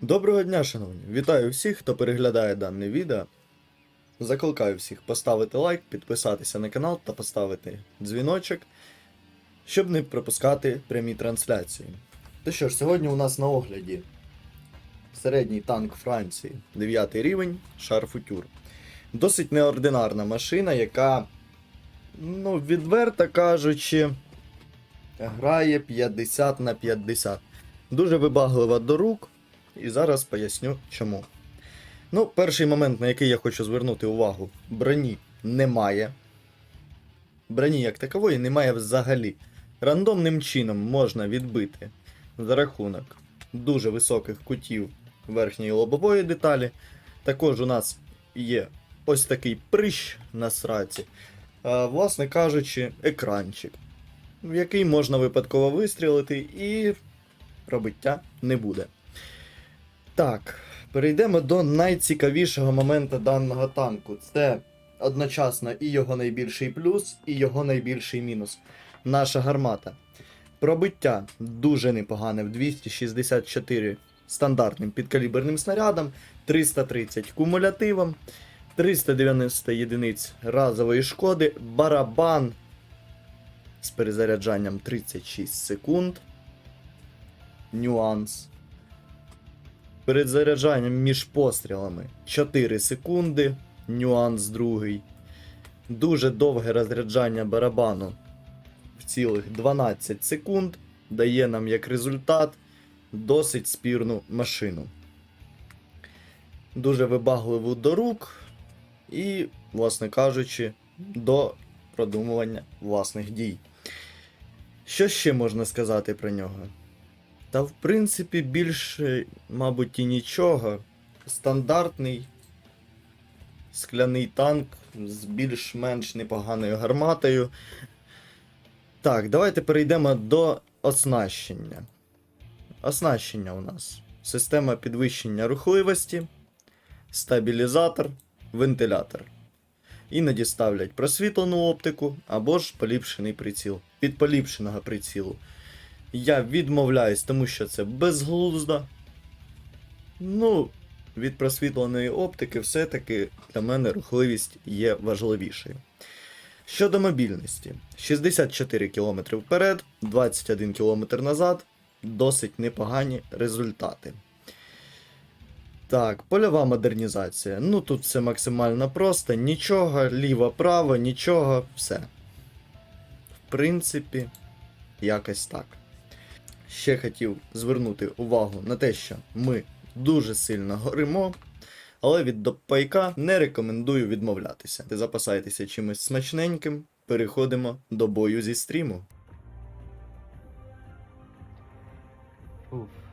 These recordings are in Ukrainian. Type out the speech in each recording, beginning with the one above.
Доброго дня, шановні! Вітаю всіх, хто переглядає дане відео. Закликаю всіх поставити лайк, підписатися на канал та поставити дзвіночок, щоб не пропускати прямі трансляції. То що ж, сьогодні у нас на огляді середній танк Франції, 9 рівень, Шар Футюр. Досить неординарна машина, яка, ну, відверто кажучи, грає 50 на 50. Дуже вибаглива до рук. І зараз поясню чому. Ну, перший момент, на який я хочу звернути увагу: броні немає. Броні як такової немає взагалі. Рандомним чином можна відбити за рахунок дуже високих кутів верхньої лобової деталі. Також у нас є ось такий прищ на сраці, а, власне кажучи, екранчик, в який можна випадково вистрілити і пробиття не буде. Так, перейдемо до найцікавішого моменту даного танку. Це одночасно і його найбільший плюс, і його найбільший мінус. Наша гармата. Пробиття дуже непогане в 264 стандартним підкаліберним снарядом, 330 кумулятивом, 390 єдиниць разової шкоди, барабан з перезаряджанням 36 секунд. Нюанс. Перед заряджанням між пострілами 4 секунди. Нюанс другий. Дуже довге розряджання барабану в цілих 12 секунд. Дає нам як результат досить спірну машину. Дуже вибагливу до рук і, власне кажучи, до продумування власних дій. Що ще можна сказати про нього? Та в принципі більше, мабуть, і нічого. Стандартний скляний танк з більш-менш непоганою гарматою. Так, давайте перейдемо до оснащення. Оснащення у нас система підвищення рухливості, стабілізатор, вентилятор. Іноді ставлять просвітлену оптику або ж поліпшений приціл. Від поліпшеного прицілу я відмовляюсь, тому що це безглуздо. Ну, від просвітленої оптики все-таки для мене рухливість є важливішою. Щодо мобільності, 64 км вперед, 21 км назад, досить непогані результати. Так, польова модернізація. Ну тут все максимально просто, нічого, ліво-право, нічого, все. В принципі, якось так. Ще хотів звернути увагу на те, що ми дуже сильно горимо, але від допайка не рекомендую відмовлятися. Запасайтеся чимось смачненьким, переходимо до бою зі стріму. Уф.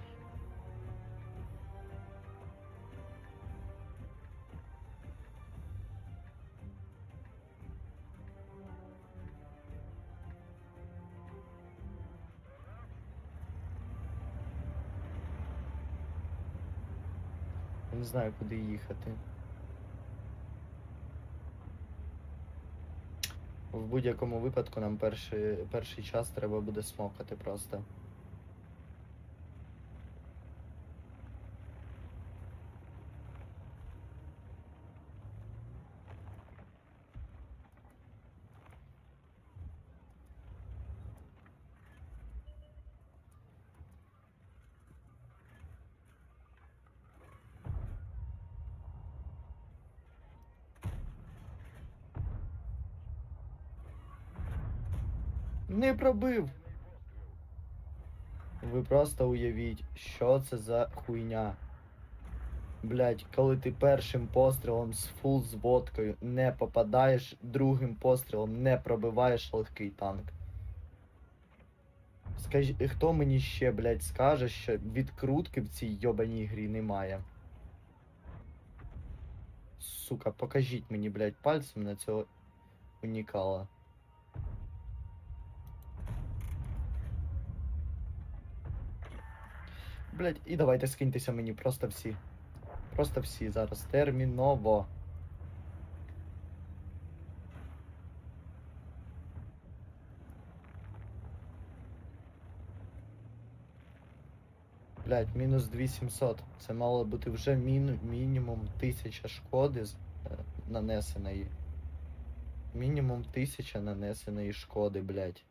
Знаю, куди їхати. В будь-якому випадку нам перший, перший час треба буде смокати просто. Не пробив. Ви просто уявіть, що це за хуйня. Блять, коли ти першим пострілом з фул зводкою не попадаєш, другим пострілом не пробиваєш легкий танк. Скажіть, хто мені ще, блять, скаже, що відкрутки в цій йобаній грі немає? Сука, покажіть мені, блять, пальцем на цього унікала. Блять, і давайте скиньтеся мені просто всі. Просто всі зараз. Терміново. Блять, мінус 2700. Це мало бути вже міну, мінімум 1000 шкоди е, нанесеної. Мінімум 1000 нанесеної шкоди, блять.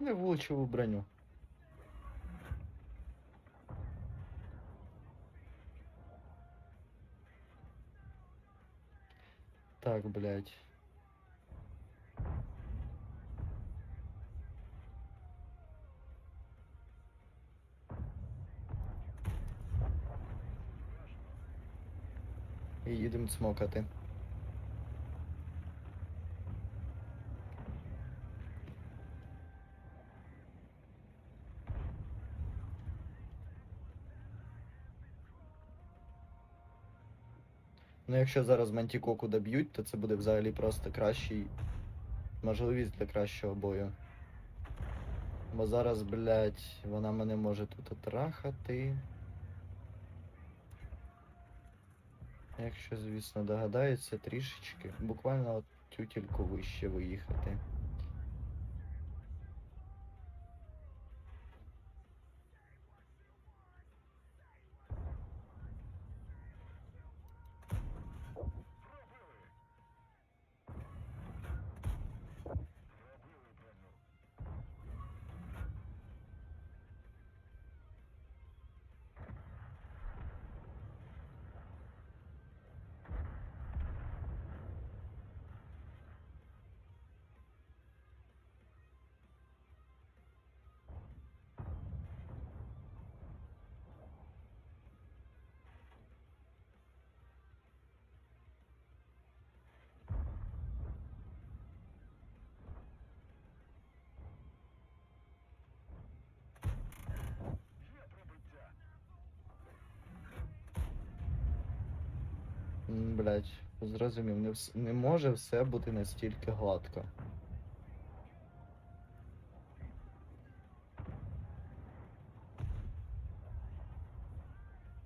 Не влучив у броню. Так, блядь. І їдемо цмокати. Ну, якщо зараз Мантікоку доб'ють, то це буде взагалі просто кращий. Можливість для кращого бою. Бо зараз, блядь, вона мене може тут отрахати. Якщо, звісно, догадається трішечки. Буквально от тютельку вище виїхати. М, Блядь, зрозумів, не, не може все бути настільки гладко.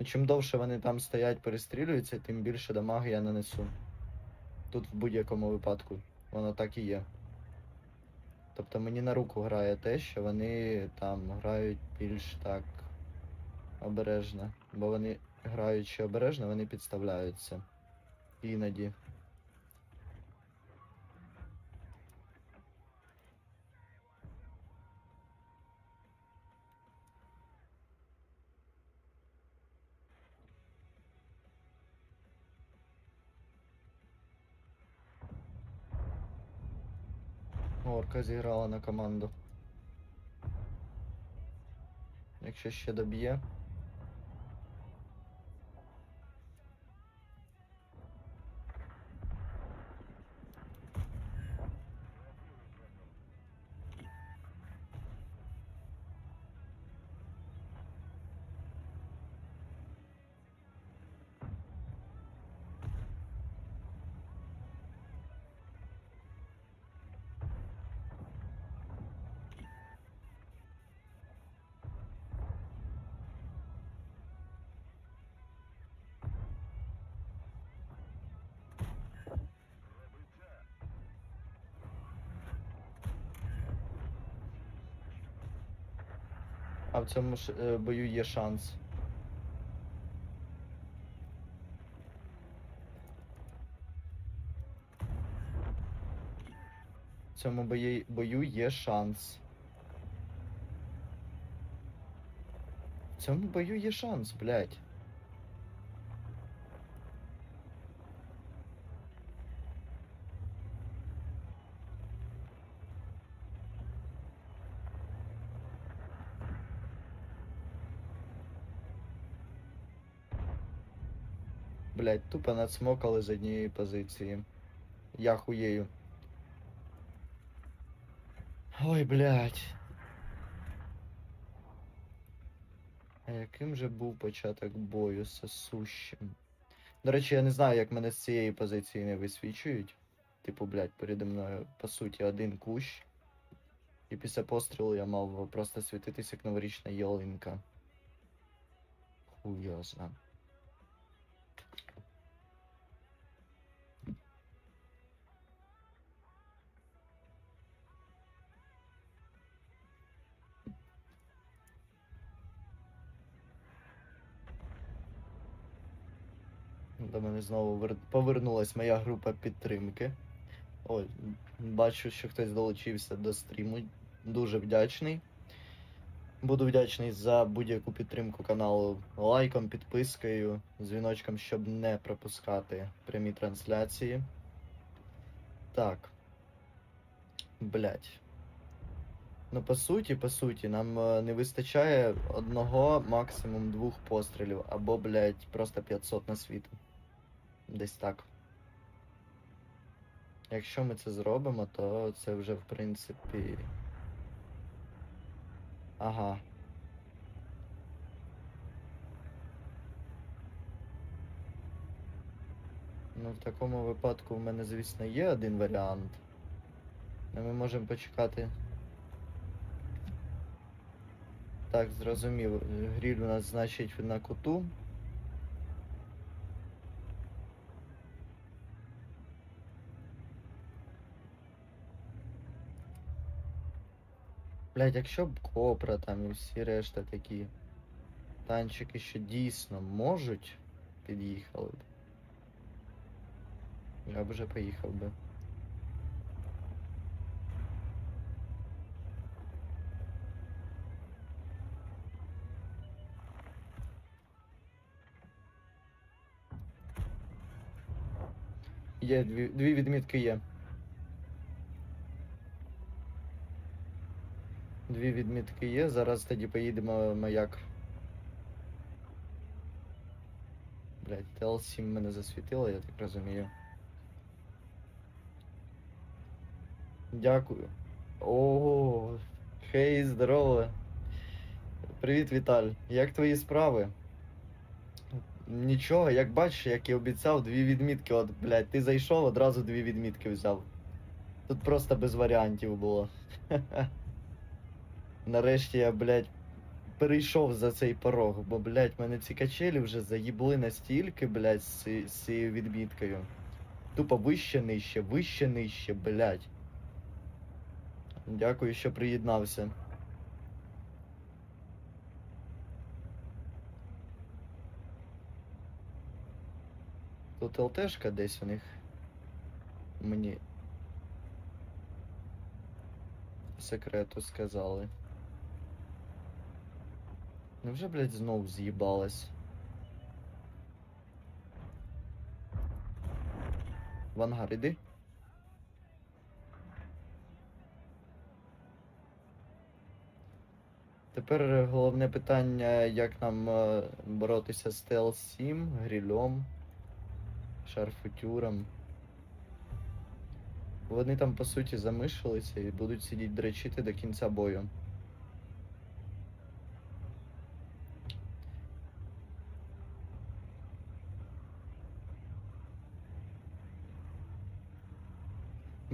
Чим довше вони там стоять, перестрілюються, тим більше дамаги я нанесу. Тут в будь-якому випадку воно так і є. Тобто мені на руку грає те, що вони там грають більш так обережно. Бо вони граючи обережно, вони підставляються. Іноді. Орка зіграла на команду. Якщо ще доб'є. А в цьому ж е, бою є шанс. В цьому бою є шанс. В цьому бою є шанс, блядь. Блядь, тупо надсмокали з однієї позиції. Я хуєю. Ой, блядь. А яким же був початок бою сосущим? До речі, я не знаю, як мене з цієї позиції не висвічують. Типу, блядь, переді мною, по суті, один кущ. І після пострілу я мав просто світитися як новорічна ялинка. Хуй До мене знову вер... повернулась моя група підтримки. Ой, бачу, що хтось долучився до стріму. Дуже вдячний. Буду вдячний за будь-яку підтримку каналу лайком, підпискою, дзвіночком, щоб не пропускати прямі трансляції. Так. Блять. Ну, по суті, по суті, нам е, не вистачає одного, максимум двох пострілів, або, блять, просто 500 на світу. Десь так. Якщо ми це зробимо, то це вже в принципі. Ага. Ну, в такому випадку в мене, звісно, є один варіант. Але ми можемо почекати. Так, зрозумів. Гріль у нас значить на куту. Блять, якщо б Копра там і всі решта такі танчики, що дійсно можуть, під'їхали б. Я б вже поїхав би. Є, дві, дві відмітки є. Дві відмітки є. Зараз тоді поїдемо маяк. Блять, ТЛ7 мене засвітило, я так розумію. Дякую. О, хей, здорово. Привіт, Віталь. Як твої справи? Нічого, як бачиш, як і обіцяв, дві відмітки. От, блядь, ти зайшов, одразу дві відмітки взяв. Тут просто без варіантів було. Нарешті я, блядь, перейшов за цей порог, бо, блядь, мене ці качелі вже заїбли настільки, блядь, з, цією відміткою. Тупо вище нижче, вище нижче, блядь. Дякую, що приєднався. Тут ЛТшка десь у них. Мені. Секрету сказали. Невже, блядь, знов з'їбалась? В ангар, іди. Тепер е, головне питання, як нам е, боротися з ТЛ-7, грілем, шарфутюром. Вони там по суті замишилися і будуть сидіти дречити до кінця бою.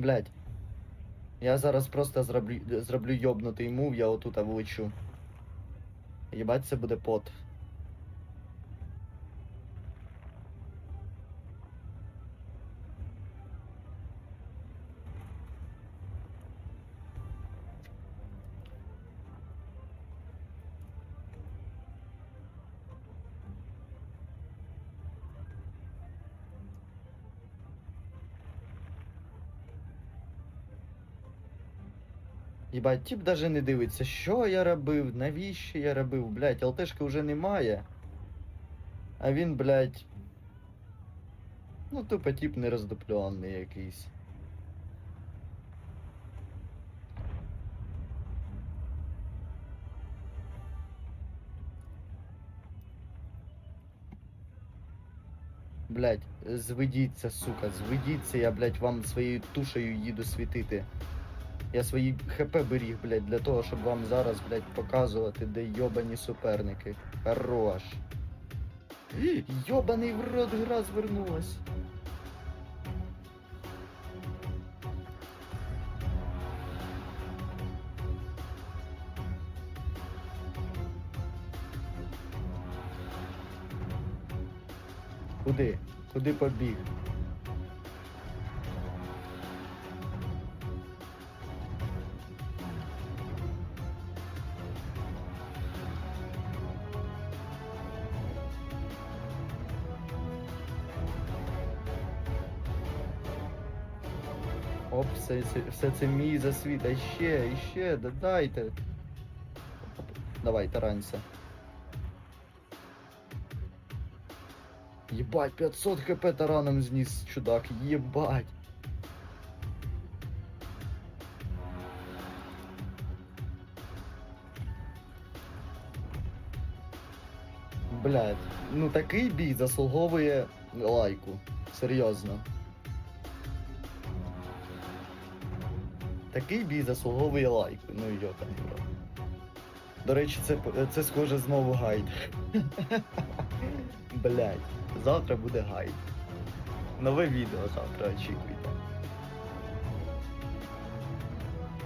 Блять. Я зараз просто зроблю, зроблю йобнутий мув, я отут влечу. Єбать, це буде пот. Єбать, тип даже не дивиться, що я робив, навіщо я робив, блять, ЛТшки вже немає. А він, блять. Ну, тупо тип нероздуплений якийсь. блядь, зведіться, сука, зведіться, я, блядь, вам своєю тушею їду світити. Я свої ХП беріг, блядь, для того, щоб вам зараз, блядь, показувати, де йобані суперники. Хорош. Йобаний в рот гра звернулась. Куди? Куди побіг? Оп, все, все це мій засвіт, а ще, іще, да дайте. Давай, таранься. Єбать, 500 хп тараном зніс, чудак, єбать. Блядь, ну такий бій заслуговує лайку. Серйозно. Такий бій заслуговує лайку. Ну йота. До речі, це, це схоже знову гайд. Блять, завтра буде гайд. Нове відео завтра очікуйте.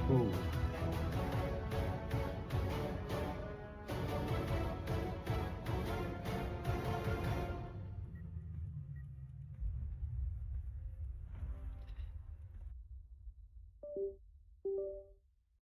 Фу.